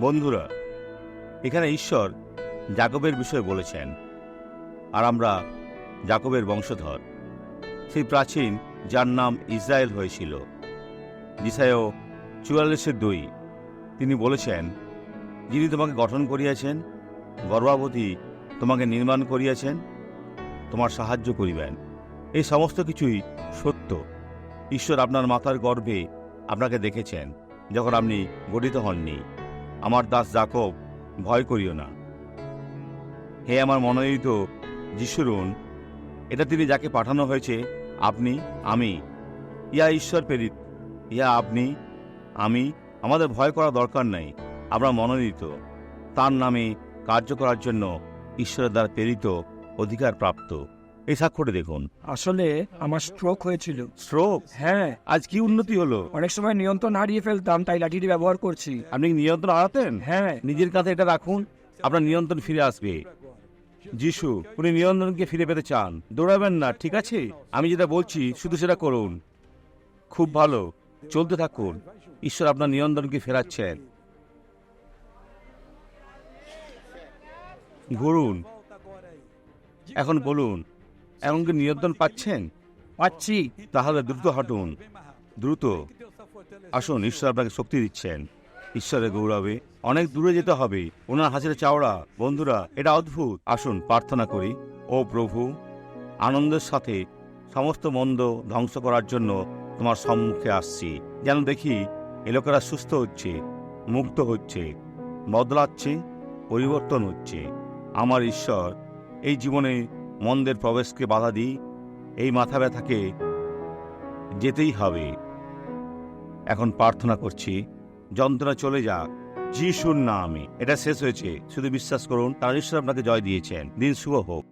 বন্ধুরা, এখানে ঈশ্বর জাকবের বিষয়ে বলেছেন, আর আমরা জাকবের বংশধর। সেই প্রাচীন, যার নাম ইসরায়েল হয়েছিল দিশায়ও চুয়াল্লিশের দুই, তিনি বলেছেন, যিনি তোমাকে গঠন করিয়াছেন গর্ভাবতী তোমাকে নির্মাণ করিয়াছেন, তোমার সাহায্য করিবেন। এই সমস্ত কিছুই সত্য। ঈশ্বর আপনার মাথার গর্ভে আপনাকে দেখেছেন, যখন আপনি গঠিত হননি। আমার দাস জাকব, ভয় করিও না। হে আমার মনোনীত যিশুরুন, এটা তিনি যাকে পাঠানো হয়েছে, আপনি, আমি। ইয়া ঈশ্বর প্রেরিত ইয়া আপনি, আমি, আমাদের ভয় করা দরকার নাই, আমরা মনোনীত। তার নামে কার্য করার জন্য ঈশ্বরের দ্বারা প্রেরিত অধিকার প্রাপ্ত। এই স্বাক্ষরে দেখুন। আসলে আমার স্ট্রোক হয়েছিল। স্ট্রোক হ্যাঁ। আজ কি উন্নতি হলো? অনেক সময় নিয়ন্ত্রণ হারিয়ে ফেলতাম তাই লাঠিটি ব্যবহার করছি। আপনি কি নিয়ন্ত্রণ হারাতেন? হ্যাঁ। নিজের কাছে এটা রাখুন আপনার নিয়ন্ত্রণ ফিরে আসবে। যিশু উনি নিয়ন্ত্রণকে ফিরে পেতে চান। দৌড়াবেন না ঠিক আছে? আমি যেটা বলছি শুধু সেটা করুন। খুব ভালো। চলতে থাকুন। ঈশ্বর আপনার নিয়ন্ত্রণকে ফেরাচ্ছেন। ঘুরুন। এখন বলুন এমনকি নিয়ন্ত্রণ পাচ্ছেন? পাচ্ছি। তাহলে দ্রুত হাঁটুন। দ্রুত। আসুন, ঈশ্বর আপনাকে শক্তি দিচ্ছেন। ঈশ্বরের গৌরবে অনেক দূরে যেতে হবে। ওনার হাসির চাওড়া, বন্ধুরা, এটা অদ্ভুত। আসুন, প্রার্থনা করি। ও প্রভু, আনন্দের সাথে সমস্ত মন্দ ধ্বংস করার জন্য তোমার সম্মুখে আসছি। যেন দেখি, এ লোকেরা সুস্থ হচ্ছে, মুক্ত হচ্ছে, বদলাচ্ছে, পরিবর্তন হচ্ছে। আমার ঈশ্বর, এই জীবনে মন্দের প্রবেশকে বাধা দিই, এই মাথা ব্যথাকে যেতেই হবে। এখন প্রার্থনা করছি, যন্ত্রণা চলে যাক। যিশুর নামে। এটা শেষ হয়েছে। শুধু বিশ্বাস করুন, তার ঈশ্বর আপনাকে জয় দিয়েছেন। দিন শুভ হোক।